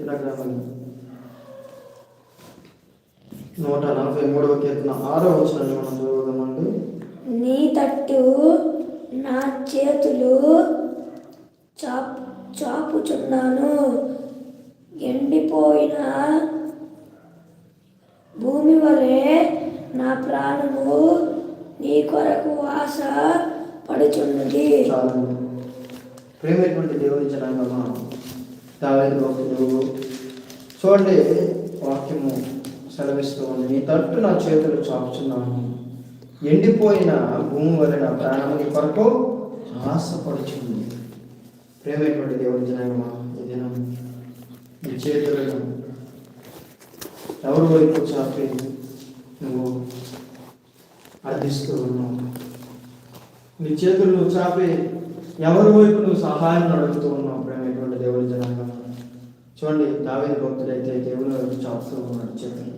గ్రంథం నూట నలభై మూడవ కీర్తన ఆరో వచనాన్ని మనం చదువుదామండి నీ తట్టు నా చేతులు చాప్ చాపుచున్నాను. ఎండిపోయిన భూమి వలె నా ప్రాణము నీ కొరకు ఆశ పడుచున్నది ప్రేమైనటువంటి దేవుని జనాంగమా? దావేది భక్తుడు చూడండి వాక్యము సెలవిస్తూ ఉంది నీ తట్టు నా చేతులు చాపుచున్నాను ఎండిపోయిన భూమి వల్ల నా ప్రాణము నీ కొరకు ఆశపడుచుంది ప్రేమైనటువంటి దేవుడి జనమా ఈ దినం నీ చేతులను ఎవరి వైపు చాపి నువ్వు అర్థిస్తూ ఉన్నావు? నీ చేతులు నువ్వు చాపి ఎవరి వైపు నువ్వు సహాయం అడుగుతూ ఉన్నావు? ప్రేమైనటువంటి దేవుడి జనాంగం చూడండి దావేది భక్తుడైతే దేవుని వైపు చాపుతూ ఉన్నాడు చేతులు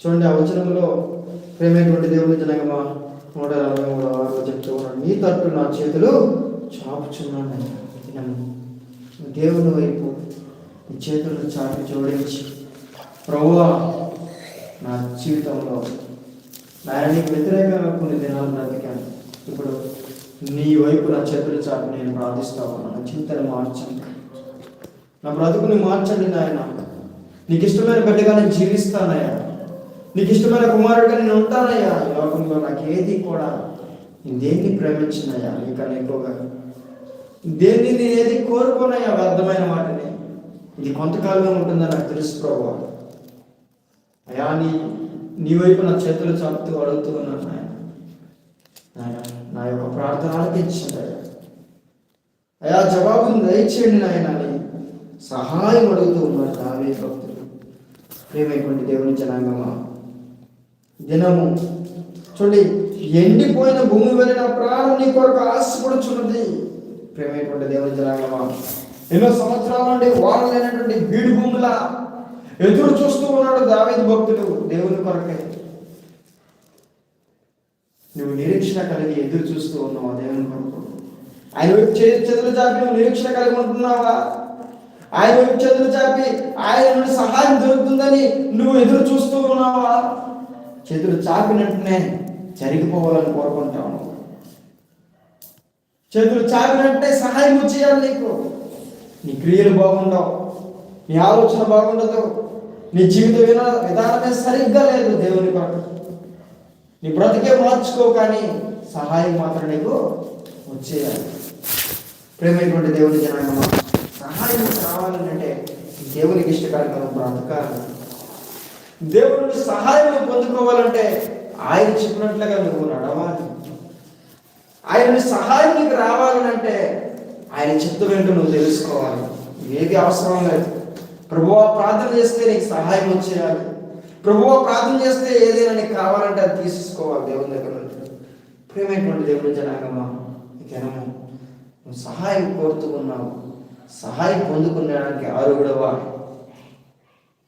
చూడండి ఆ వచనంలో ప్రేమైనటువంటి దేవుని జనాంగమా నూట నలభై మూడు ఆరు చెప్తూ ఉన్నాడు. నీ తట్టు నా చేతులు చాపుచున్నాను నేను. దేవుని వైపు నీ చేతులను చాపి జోడించి ప్రభువా నా జీవితంలో నాయన నీకు వ్యతిరేకంగా కొన్ని దినాలు బ్రతికాను. ఇప్పుడు నీ వైపు నా చేతులు చాపి నేను ప్రార్థిస్తా ఉన్నాను. నా చింతను మార్చండి. నా బ్రతుకుని మార్చండి నాయన. నీకు ఇష్టమైన బిడ్డగా నేను జీవిస్తానయ్యా నీకు ఇష్టమైన కుమారుడిగా నేను ఉంటానయ్యా ఈ లోకంలో నాకు ఏది కూడా దేన్ని ప్రేమించినయ్యా నీకన్నా ఎక్కువగా. దేన్ని నేను ఏది కోరుకోనయ్యా వ్యర్థమైన వాటిని ఇది కొంతకాలంగా ఉంటుందని నాకు తెలుసు ప్రభు. అయ్యా నీ నీ వైపు నా చేతులు చాపుతూ అడుగుతూ ఉన్నాను నాయన. నాయన నా యొక్క ప్రార్థన ఆలకించండి అయ్యా. అయా జవాబును దయచేయండి నాయన. అని సహాయం అడుగుతూ ఉన్నారు దావే భక్తులు ప్రేమైనటువంటి దేవుని జనాంగమా దినము చూడండి ఎండిపోయిన భూమి వెళ్ళిన ప్రాణం నీ కొరకు ఆశపడుచున్నది. ప్రేమైనటువంటి దేవుని జనాంగమా ఎన్నో సంవత్సరాల నుండి వారలేనటువంటి బీడు భూముల ఎదురు చూస్తూ ఉన్నాడు దావేది భక్తుడు దేవుని కొరకే. నువ్వు నిరీక్షణ కలిగి ఎదురు చూస్తూ ఉన్నావా దేవుని కొరకు? ఆయన చేతులు చాపి నువ్వు నిరీక్షణ కలిగి ఉంటున్నావా? ఆయన నుండి చేతులు చాపి ఆయన నుండి సహాయం దొరుకుతుందని నువ్వు ఎదురు చూస్తూ ఉన్నావా? చేతులు చాపినట్టునే జరిగిపోవాలని కోరుకుంటావు చేతులు చాపినట్టే సహాయం చేయాలి నీకు. నీ క్రియలు బాగుండవు నీ ఆలోచన బాగుండదు నీ జీవిత వినా విధానమే సరిగ్గా లేదు దేవుని కొరకు. నీ బ్రతికే మార్చుకో కానీ సహాయం మాత్రం నీకు వచ్చేయాలి. ప్రేమైనటువంటి దేవుని జనాంగమా సహాయం కావాలంటే దేవునికి మనం బ్రతకాలి. దేవుని సహాయం పొందుకోవాలంటే ఆయన చెప్పినట్లుగా నువ్వు నడవాలి. ఆయన సహాయం నీకు రావాలనంటే ఆయన చిత్తం ఏంటో నువ్వు తెలుసుకోవాలి. ఏది అవసరం లేదు. ప్రభువా ప్రార్థన చేస్తే నీకు సహాయం వచ్చేయాలి. ప్రభువా ప్రార్థన చేస్తే ఏదైనా నీకు కావాలంటే అది తీసుకోవాలి దేవుని దగ్గర నుండి. ప్రేమైనటువంటి దేవుని జనాగమా ఈ నువ్వు సహాయం కోరుతూ ఉన్నావు. సహాయం పొందుకునేడానికి ఆరుగుడవ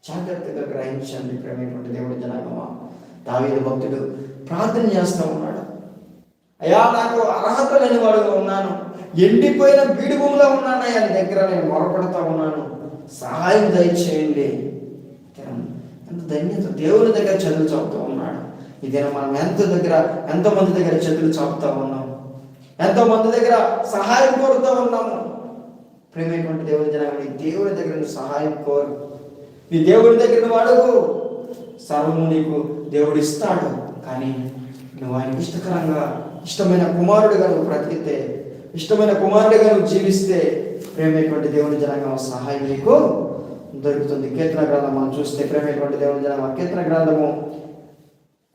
జాగ్రత్తగా గ్రహించండి ప్రేమైనటువంటి దేవుడు జనాంగమా. దావీదు భక్తుడు ప్రార్థన చేస్తూ ఉన్నాడు. అయ్యా నాకు అర్హత లేని వాడుగా ఉన్నాను. ఎండిపోయిన బీడి భూమిలో ఉన్నాను. అయ్యా దగ్గర నేను మొరపడతా ఉన్నాను. సహాయం దయచేయండి. ఎంత ధన్యత. దేవుని దగ్గర చదువు చాపుతూ ఉన్నాడు. ఇదే మనం ఎంత దగ్గర ఎంతమంది దగ్గర చదువులు చాపుతా ఉన్నాం? ఎంతో మంది దగ్గర సహాయం కోరుతూ ఉన్నాము? ప్రేమైనటువంటి దేవుని జనాన్ని దేవుని దగ్గర నువ్వు సహాయం కోరు. నీ దేవుడి దగ్గర నువ్వు అడుగు. సర్వము నీకు దేవుడు ఇస్తాడు కానీ నువ్వు ఆయనకి ఇష్టకరంగా ఇష్టమైన కుమారుడిగా నువ్వు బ్రతికితే ఇష్టమైన కుమారుడిగా నువ్వు జీవిస్తే ప్రేమైనటువంటి దేవుని జనాంగం సహాయం నీకు దొరుకుతుంది. కీర్తన గ్రంథం మనం చూస్తే ప్రేమైనటువంటి దేవుని జనాంగం. కీర్తన గ్రంథము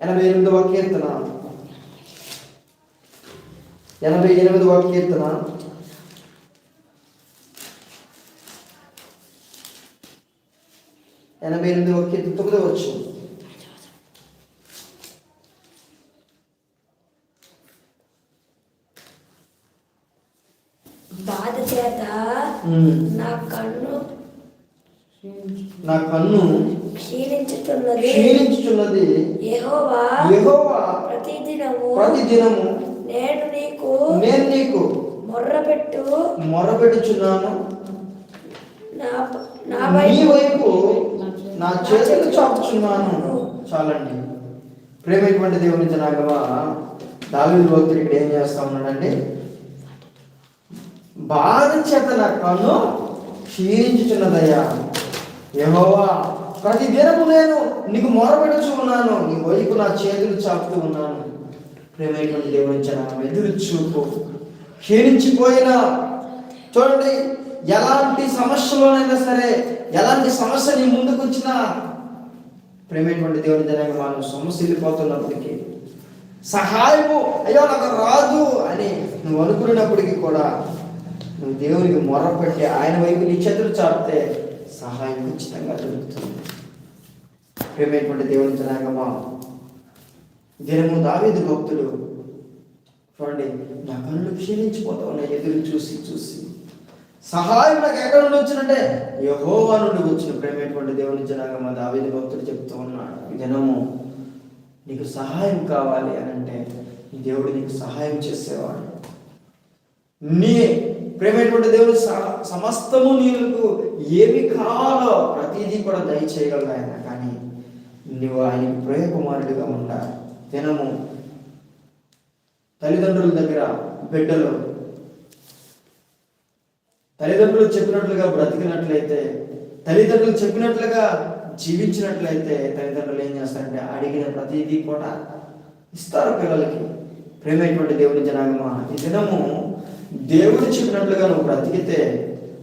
ఎనభై ఎనిమిదవ కీర్తన. ఎనభై ఎనిమిదవ కీర్తన. ఎనభై ఎనిమిదవ కీర్తన తొమ్మిదవ వచ్చు. బాధ చేత నా కన్ను నా కన్ను క్షీణించుచున్నది యెహోవా యెహోవా ప్రతిదినము ప్రతి దినము నేను నీకు నేను నీకు మొర్రపెట్టు మొరపెట్టుచున్నాను నా నా వైపు నా చేతులు చాపుచున్నాను చాలండి. ప్రేమైనటువంటి దేవుని జనాగమా దావీదు భక్తుడు ఇక్కడ ఏం చేస్తా ఉన్నాడంటే బాధ చేత నా కన్ను క్షీణించుచున్నదయ్యా. యెహోవా ప్రతి దినము నేను నీకు మొరపెడుచు ఉన్నాను. నీ వైపు నా చేతులు చాపుతూ ఉన్నాను. ప్రేమైనటువంటి దేవుని జనాగం ఎదురు చూపు. క్షీణించిపోయిన చూడండి ఎలాంటి సమస్యలోనైనా సరే ఎలాంటి సమస్య నీ ముందుకు వచ్చినా ప్రేమైనటువంటి దేవుని జనాంగం మనం సొమ్మసిల్లిపోతున్నప్పటికీ సహాయము అయ్యో నాకు రాదు అని నువ్వు అనుకున్నప్పటికీ కూడా నువ్వు దేవునికి మొరపెట్టి ఆయన వైపు నీ చేతులు చాపితే సహాయం ఖచ్చితంగా దొరుకుతుంది. ప్రేమైనటువంటి దేవుని జనాంగమా దినము దావేది భక్తుడు చూడండి నా కళ్ళు క్షీణించిపోతా ఉన్నాయి ఎదురు చూసి చూసి. సహాయం నాకు ఎక్కడ నుండి వచ్చినంటే యహోవా నుండి వచ్చిన ప్రేమైనటువంటి దేవుని మా దావేది భక్తుడు చెప్తూ ఉన్నాడు. జనము దినము నీకు సహాయం కావాలి అని అంటే నీ దేవుడు నీకు సహాయం చేసేవాడు. నీ ప్రేమైనటువంటి దేవుడు సమస్తము నీకు ఏమి కావాలో ప్రతిదీ కూడా దయచేయగలడు ఆయన కానీ నువ్వు ఆయన ప్రియకుమారుడిగా ఉండాలి. దినము తల్లిదండ్రుల దగ్గర బిడ్డలు తల్లిదండ్రులు చెప్పినట్లుగా బ్రతికినట్లయితే తల్లిదండ్రులు చెప్పినట్లుగా జీవించినట్లయితే తల్లిదండ్రులు ఏం చేస్తారంటే అడిగిన ప్రతిదీ కూడా ఇస్తారు పిల్లలకి. ప్రేమైనటువంటి దేవుని జనాగమా ఈ దినము దేవుడు చెప్పినట్లుగా నువ్వు బ్రతికితే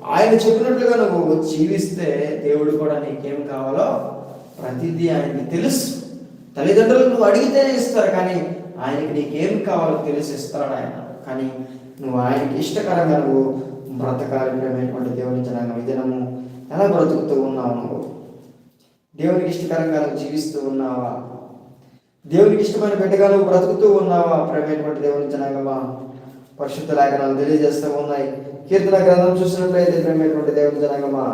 ఆయన చెప్పినట్లుగా నువ్వు జీవిస్తే దేవుడు కూడా నీకేం కావాలో ప్రతిదీ ఆయనకి తెలుసు. తల్లిదండ్రులు నువ్వు అడిగితే ఇస్తారు కానీ ఆయనకి నీకేం కావాలో తెలిసి ఇస్తాడు ఆయన. కానీ నువ్వు ఆయనకి ఇష్టకరంగా నువ్వు బ్రతకాలి ప్రేమైనటువంటి దేవుని జనాంగం. ఈ దినము ఎలా బ్రతుకుతూ ఉన్నావు? నువ్వు దేవునికి ఇష్టకరంగా నువ్వు జీవిస్తూ ఉన్నావా? దేవునికి ఇష్టమైన బిడ్డగా నువ్వు బ్రతుకుతూ ఉన్నావా? ప్రేమైనటువంటి దేవుని జనాంగమా? పరిశుద్ధ లేఖనాలు తెలియజేస్తూ ఉన్నాయి. కీర్తన గ్రంథం చూసినట్లయితే ప్రేమైనటువంటి దేవుని జనాంగమా?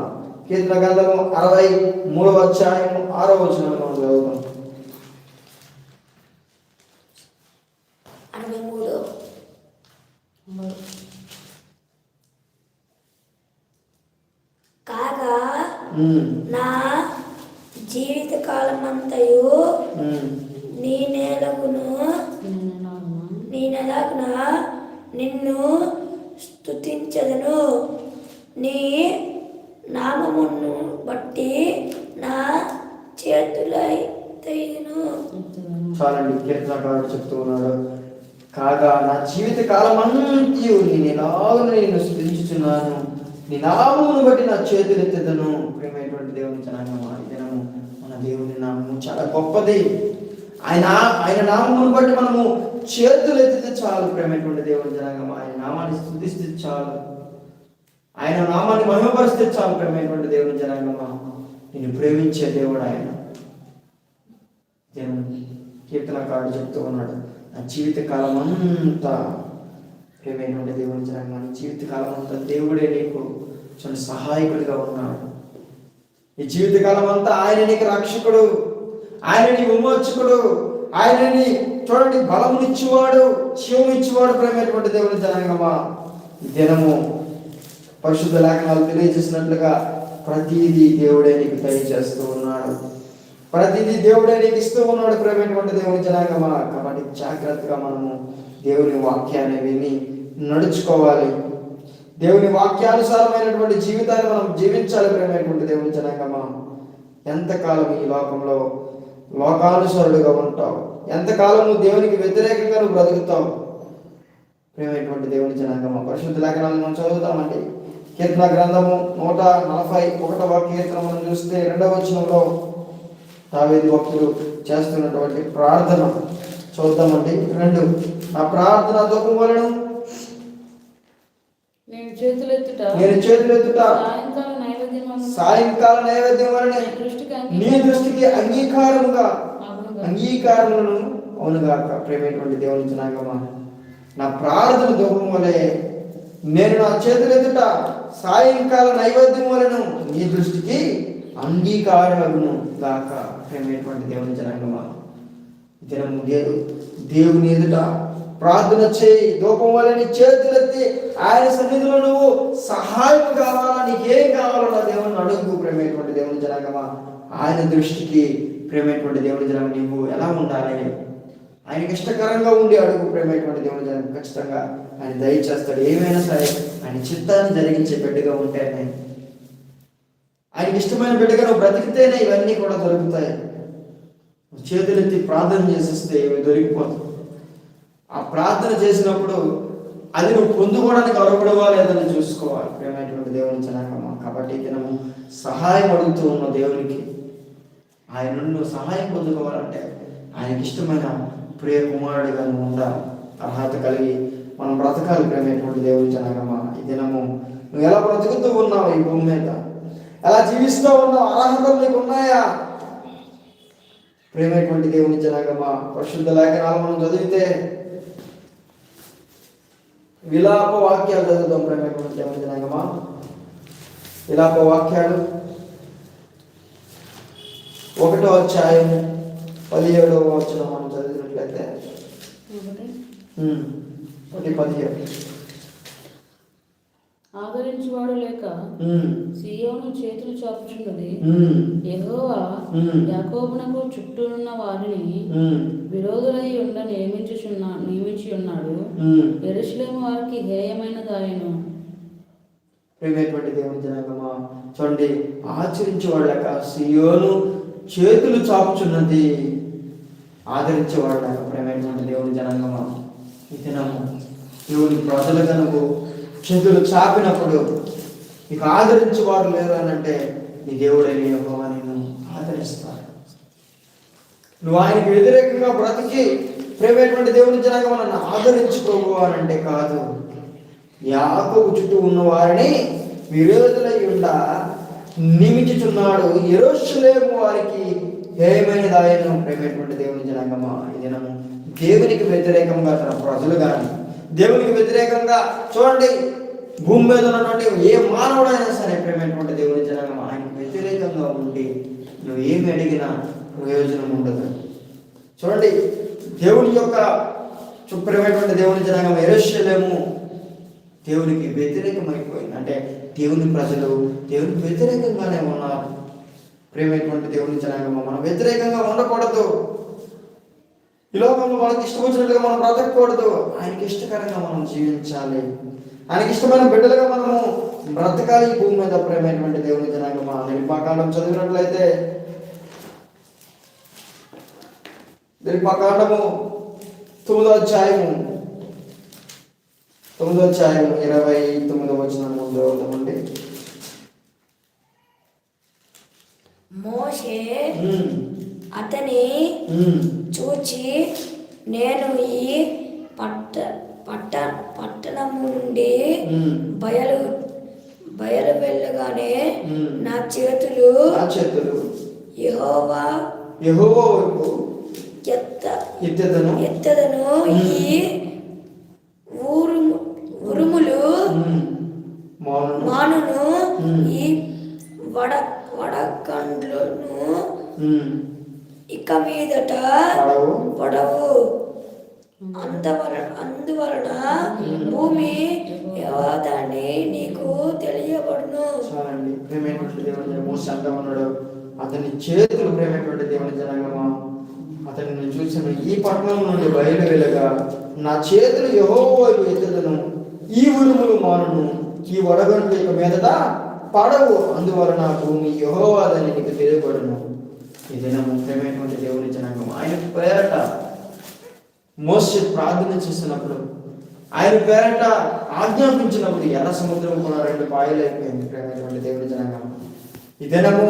కీర్తన గ్రంథము అరవై మూడవ అధ్యాయము ఆరో వచనంలో చదువుతాం అరవై మూడు కాగా ఉమ్, నా జీవిత కాలమంతయు ఉమ్, నీ నేలకును నీ నెలకున నిన్ను స్తుతించదను. నీ నామమును బట్టి నా చేతులైతేను చాలండి కీర్తనకారుడు చెప్తూ ఉన్నాడు. కాగా నా జీవిత కాలం అంత్యు నేను ఎలాగో నేను స్థుతించుచున్నాను నీ నామమును బట్టి నా చేతులు ప్రేమైనటువంటి దేవుని జనాంగం ఆ దినము మన దేవుని నామము చాలా గొప్పది. ఆయన ఆయన నామమును బట్టి మనము చేతులు ఎత్తితే చాలు ప్రేమైనటువంటి దేవుని జనాంగం. ఆయన నామాన్ని స్థుతిస్తే చాలు. ఆయన నామాన్ని మహిమపరిస్తే చాలు ప్రేమైనటువంటి దేవుని జనాంగమా నేను ప్రేమించే దేవుడు ఆయన. దేవుని కీర్తనకారుడు చెప్తూ ఉన్నాడు నా జీవిత కాలం అంతా ప్రేమైనటువంటి దేవుని జనాంగం నీ అంతా దేవుడే నీకు చాలా సహాయకుడిగా ఉన్నాడు. ఈ జీవితకాలం అంతా ఆయన నీకు రక్షకుడు ఆయన నీ విమోచకుడు ఆయనని చూడండి బలమునిచ్చేవాడు శివమిచ్చేవాడు ప్రేమైనటువంటి దేవుని జనాంగమా దినము పరిశుద్ధ లేఖనాలు తెలియజేసినట్లుగా ప్రతిదీ దేవుడే నీకు తెలియజేస్తూ ఉన్నాడు. ప్రతిదీ దేవుడే నీకు ఇస్తూ ఉన్నాడు ప్రేమైనటువంటి దేవుని జనాంగమా కాబట్టి జాగ్రత్తగా మనము దేవుని వాక్యాన్ని విని నడుచుకోవాలి. దేవుని వాక్యానుసారమైనటువంటి జీవితాన్ని మనం జీవించాలి ప్రేమైనటువంటి దేవుని జనాంగమా ఎంతకాలం ఈ లోకంలో లోకానుసరుడుగా ఉంటావు? ఎంతకాలము దేవునికి వ్యతిరేకంగా నువ్వు బ్రతుకుతావు? ప్రేమైనటువంటి దేవుని జనాంగమా పరిశుద్ధ లేఖనాలను మనం చదువుతామండి. కీర్తన గ్రంథము నూట నలభై ఒకటవ కీర్తన మనం చూస్తే రెండవ వచనంలో దావేది భక్తులు చేస్తున్నటువంటి ప్రార్థన. చూద్దామండి రెండు నా ప్రార్థన దుఃఖం వలన చేతులెత్తుట. నేను చేతులెత్తుట. సాయంకాల నైవేద్యం వలన నీ దృష్టికి అంగీకారముగా. అంగీకారములను అవునుగాక ప్రేమైనటువంటి దేవుని జనాంగమా. నా ప్రార్థన దుఃఖం వలె నేను నా చేతులెత్తుట సాయంకాల నైవేద్యం వలను నీ దృష్టికి అంగీకారమును గాక ప్రేమైనటువంటి దేవుని జనాంగమా. దినము దేవు దేవుని ఎదుట ప్రార్థన చేయి. దూపం వలని చేతులెత్తి ఆయన సన్నిధిలో నువ్వు సహాయం కావాలా నీకేం కావాలో నా దేవుని అడుగు ప్రేమైనటువంటి దేవుని జనగమా. ఆయన దృష్టికి ప్రేమైనటువంటి దేవుని జనం నువ్వు ఎలా ఉండాలి? ఆయనకి ఇష్టకరంగా ఉండి అడుగు ప్రేమైనటువంటి దేవుని జనం ఖచ్చితంగా ఆయన దయచేస్తాడు. ఏమైనా సరే ఆయన చిత్తాన్ని జరిగించే బిడ్డగా ఉంటేనే ఆయనకి ఇష్టమైన బిడ్డగా నువ్వు బ్రతికితేనే ఇవన్నీ కూడా దొరుకుతాయి. చేతులెత్తి ప్రార్థన చేసేస్తే ఇవి దొరికిపోతాయి ఆ ప్రార్థన చేసినప్పుడు అది నువ్వు పొందుకోవడానికి అర్హుడవా లేదని చూసుకోవాలి. ప్రేమైనటువంటి దేవుని జనాంగమా కాబట్టి దినము సహాయం అడుగుతూ ఉన్న దేవునికి ఆయన నుండి నువ్వు సహాయం పొందుకోవాలంటే ఆయనకి ఇష్టమైన ప్రియ కుమారుడిగా నువ్వు ఉండాలి. అర్హత కలిగి మనం బ్రతకాలి ప్రేమైనటువంటి దేవుని జనాంగమా. ఈ దినము నువ్వు ఎలా బ్రతుకుతూ ఉన్నావు ఈ భూమి మీద? ఎలా జీవిస్తూ ఉన్నావు? అర్హతలు నీకు ఉన్నాయా? ప్రేమైనటువంటి దేవుని జనాంగమా పరిశుద్ధ లేఖనాలు మనం చదివితే విలాప వాక్యాలు చదువుతాం ప్రేమైనటువంటి జనాంగమా విలాప వాక్యాలు. ఒకటో అధ్యాయం పదిహేడవ వచ్చిన మనం చదివినట్లయితే. ఒకటి పదిహేడు. ఆదరించువాడు లేక సియోను చేతులు చాపుచున్నది. యెహోవా యాకోబునకు చుట్టూనున్న వారిని విరోధులై ఉండ నియమించుచున్నా నియమించి ఉన్నాడు. ఉమ్. ఎరుషులేము వారికి హేయమైన దాయను ప్రేమైనటువంటి దేవుని జనాంగమా చూడండి ఆచరించేవాళ్ళక సియోను చేతులు చాపుచున్నది ఆదరించేవాళ్ళక ప్రేమైనటువంటి దేవుని జనాంగమా ఈ దినము దేవుని ప్రజలుగా నువ్వు చేతులు చాపినప్పుడు నీకు ఆదరించేవారు లేరు అని అంటే నీ దేవుడైన యెహోవా నేను ఆదరిస్తాను నువ్వు ఆయనకు వ్యతిరేకంగా బ్రతికి ప్రేమైనటువంటి దేవుని జనాగా నన్ను ఆదరించుకోవు అని అంటే కాదు. యాకోబు చుట్టూ ఉన్న వారిని విరోధులై ఉండ నిమిచుచున్నాడు ఎరోషులేము వారికి ఏమైనది ఆయన ప్రేమైనటువంటి దేవుని జనాంగమా ఇది దినము దేవునికి వ్యతిరేకంగా తన ప్రజలు కానీ దేవునికి వ్యతిరేకంగా చూడండి భూమి మీద ఉన్నటువంటి ఏ మానవుడైనా సరే ప్రేమైనటువంటి దేవుని జనాంగం ఆయనకు వ్యతిరేకంగా ఉండి నువ్వు ఏమి అడిగినా ప్రయోజనం ఉండదు. చూడండి దేవుని యొక్క చుప్రమైనటువంటి దేవుని జనాంగం ఎరస్యలేము దేవునికి వ్యతిరేకమైపోయింది. అంటే దేవుని ప్రజలు దేవునికి వ్యతిరేకంగానే ఉన్నారు. ప్రేమైనటువంటి దేవుని జనాంగం మనం వ్యతిరేకంగా ఉండకూడదు. ఈ లోకంలో మనకి ఇష్టం మనం బ్రతకూడదు ఆయనకి ఇష్టకరంగా మనం జీవించాలి. ఆయనకి ఇష్టమైన బిడ్డలుగా మనము బ్రతకాలి. ఈ భూమి మీద ప్రేమైనటువంటి దేవుని జనాంగమా నిర్మాకాండం చదివినట్లయితే నిర్మాకాండము తొమ్మిదో అధ్యాయము తొమ్మిదో అధ్యాయం ఇరవై తొమ్మిదో వచ్చిన ముందు ఉండి మోషే అతని చూచి నేను ఈ పట్ట పట్ట పట్టణము నుండి బయలు బయలు వెళ్ళగానే. నా చేతులు ఆ చేతులు. యెహోవా యెహోవా వైపు ఎత్త ఎత్తెదను. ఎత్తదను. ఈ ఊరుము ఉరుములు మానును. ఈ వడ వడకండ్లను. ఇక మీదట పడవు. పొడవు. అందువలన అందువలన భూమి యెహోవాదని నీకు తెలియబడును. ప్రేమైనటువంటి దేవుని అతని చేతులు ప్రేమైనటువంటి దేవుని జనాంగమా అతన్ని చూసిన ఈ పట్టణం నుండి బయలు వెళ్ళగా నా చేతులు యహోవైపు ఎత్తుదను. ఈ ఉరుములు మానును. ఈ ఇక మీదట పడవు. అందువలన భూమి యహోవాదని నీకు తెలియబడును. ఈ దినము ప్రేమైనటువంటి దేవుని జనాంగం ఆయన పేరట మోసే ప్రార్థన చేసినప్పుడు ఆయన పేరట ఆజ్ఞాపించినప్పుడు ఎర్ర సముద్రం కూడా రెండు పాయలు అయిపోయింది. ప్రేమైనటువంటి దేవుని జనాంగం. ఈ దినము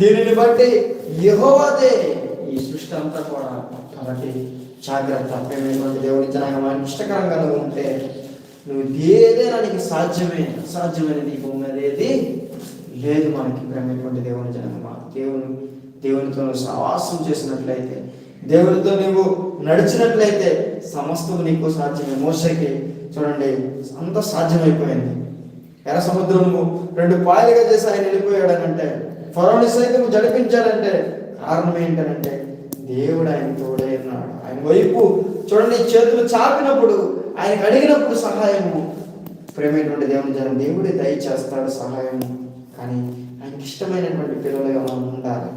దీనిని బట్టి యహోవాదే ఈ సృష్టి అంతా కూడా కాబట్టి జాగ్రత్త. ప్రేమైనటువంటి దేవుని జనాంగం ఇష్టకరంగా నువ్వు ఉంటే నువ్వు ఏదైనా నీకు సాధ్యమే అసాధ్యమైనది ఈ భూమి అనేది లేదు మనకి. ప్రేమైనటువంటి దేవుని జనాంగమా? దేవుని దేవునితో నువ్వు సహవాసం చేసినట్లయితే దేవునితో నువ్వు నడిచినట్లయితే సమస్తం నీకు సాధ్యమే. మోసకి చూడండి అంత సాధ్యమైపోయింది. ఎర్ర సముద్రము రెండు పాయలుగా చేసి ఆయన వెళ్ళిపోయాడనంటే ఫరోని సైతం జడిపించాడంటే కారణం ఏంటనంటే దేవుడు ఆయన తోడే ఉన్నాడు. ఆయన వైపు చూడండి చేతులు చాపినప్పుడు ఆయనకు అడిగినప్పుడు సహాయము. ప్రేమైనటువంటి దేవుని జనం దేవుడే దయచేస్తాడు సహాయము. కానీ ఆయనకి ఇష్టమైనటువంటి పిల్లలుగా మనం ఉండాలి.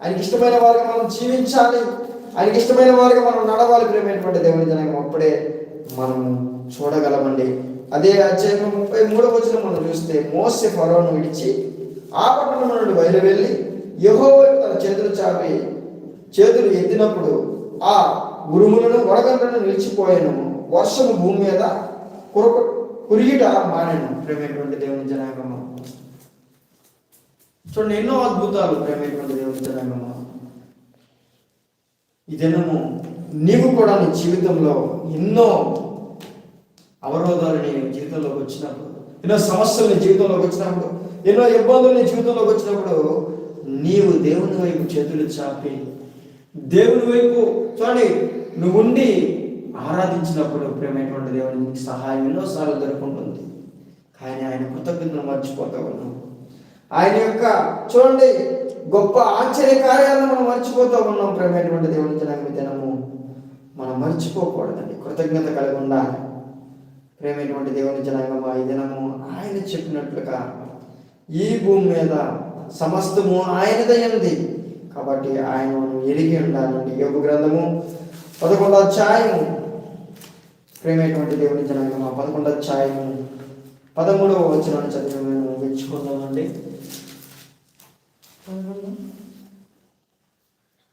ఆయనకి ఇష్టమైన వారికి మనం జీవించాలి. ఆయనకి ఇష్టమైన వారికి మనం నడవాలి ప్రేమైనటువంటి దేవుని జనం అప్పుడే మనం చూడగలమండి. అదే అధ్యాయం ముప్పై మూడవ వచ్చిన మనం చూస్తే మోసే ఫరోను విడిచి ఆ పట్టణం నుండి బయలు వెళ్ళి యహో తన చేతులు చాపి చేతులు ఎత్తినప్పుడు ఆ ఉరుములను వడగంటను నిలిచిపోయాను వర్షము భూమి మీద కురక కురిగిట మానేను ప్రేమైనటువంటి దేవుని జనాంగము. చూడండి ఎన్నో అద్భుతాలు ప్రేమైనటువంటి దేవుని జనాంగము ఈ దినము నీవు కూడా నీ జీవితంలో ఎన్నో అవరోధాలు నీ జీవితంలోకి వచ్చినప్పుడు ఎన్నో సమస్యలు నీ జీవితంలోకి వచ్చినప్పుడు ఎన్నో ఇబ్బందులు నీ జీవితంలోకి వచ్చినప్పుడు నీవు దేవుని వైపు చేతులు చాపి దేవుని వైపు చూడండి నువ్వు ఉండి ఆరాధించినప్పుడు ప్రేమైనటువంటి దేవుని నీకు సహాయం ఎన్నోసార్లు దొరుకుంటుంది. కానీ ఆయన కృతజ్ఞతను మర్చిపోతా ఉన్నావు ఆయన యొక్క చూడండి గొప్ప ఆశ్చర్య కార్యాలను మనం మర్చిపోతూ ఉన్నాం ప్రేమైనటువంటి దేవుని జనాంగ దినము. మనం మర్చిపోకూడదండి కృతజ్ఞత కలిగి ఉండాలి ప్రేమైనటువంటి దేవుని జనాంగమా ఈ దినము ఆయన చెప్పినట్లుగా ఈ భూమి మీద సమస్తము ఆయనదైనది కాబట్టి ఆయన ఎరిగి ఉండాలండి. యోగ గ్రంథము పదకొండవ ఛాయము ప్రేమైనటువంటి దేవుని జనాంగమా పదకొండవ ఛాయము పదమూడవ వచనాన్ని చదివి మేము మెచ్చుకుందామండి.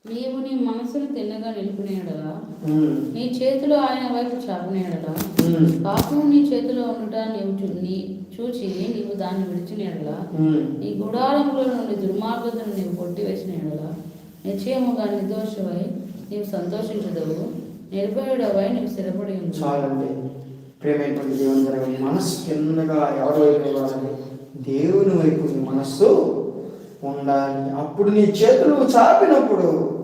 నీవు నీ మనసును తిన్నగా నిలుపునేడలా ఉమ్, నీ చేతులు ఆయన వైపు చాపనేడలా ఉమ్, పాపము నీ చేతిలో ఉండుట నీవు నీ చూచి నీవు దాన్ని విడిచినేడలా ఉమ్. నీ గుడారములో నుండి దుర్మార్గతను నీవు కొట్టివేసిన ఎడల నిశ్చయముగా నిర్దోషవై నీవు సంతోషించదవు నిర్భయుడవై నీవు స్థిరపడి చాలండి. ప్రేమైనటువంటి దేవుని జరగదు మనసు కిందగా ఎవరి వైపు ఇవ్వాలండి దేవుని వైపు మనస్సు ఉండాలి. అప్పుడు నీ చేతులు చాపినప్పుడు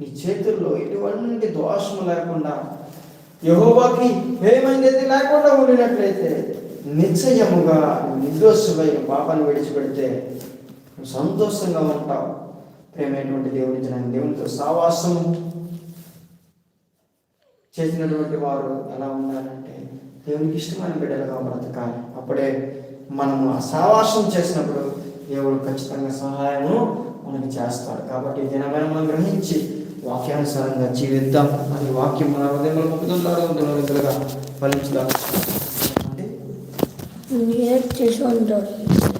నీ చేతుల్లో ఎటువంటి దోషము లేకుండా యహోవాకి ఏమైంది లేకుండా ఉండినట్లయితే నిశ్చయముగా నిర్దోషమై పాపాన్ని విడిచిపెడితే నువ్వు సంతోషంగా ఉంటావు. ప్రేమైనటువంటి దేవుని జనాన్ని దేవునితో సావాసము చేసినటువంటి వారు ఎలా ఉండాలంటే దేవునికి ఇష్టమైన బిడ్డలుగా బ్రతకాలి. అప్పుడే మనము ఆ సావాసం చేసినప్పుడు దేవుడు ఖచ్చితంగా సహాయము మనకి చేస్తాడు. కాబట్టి దినమైన మనం గ్రహించి వాక్యానుసారంగా జీవిద్దాం. అని వాక్యం మన హృదయంలో ముక్కుతుందారు ఫలించుదాం అంటే ఉంటాడు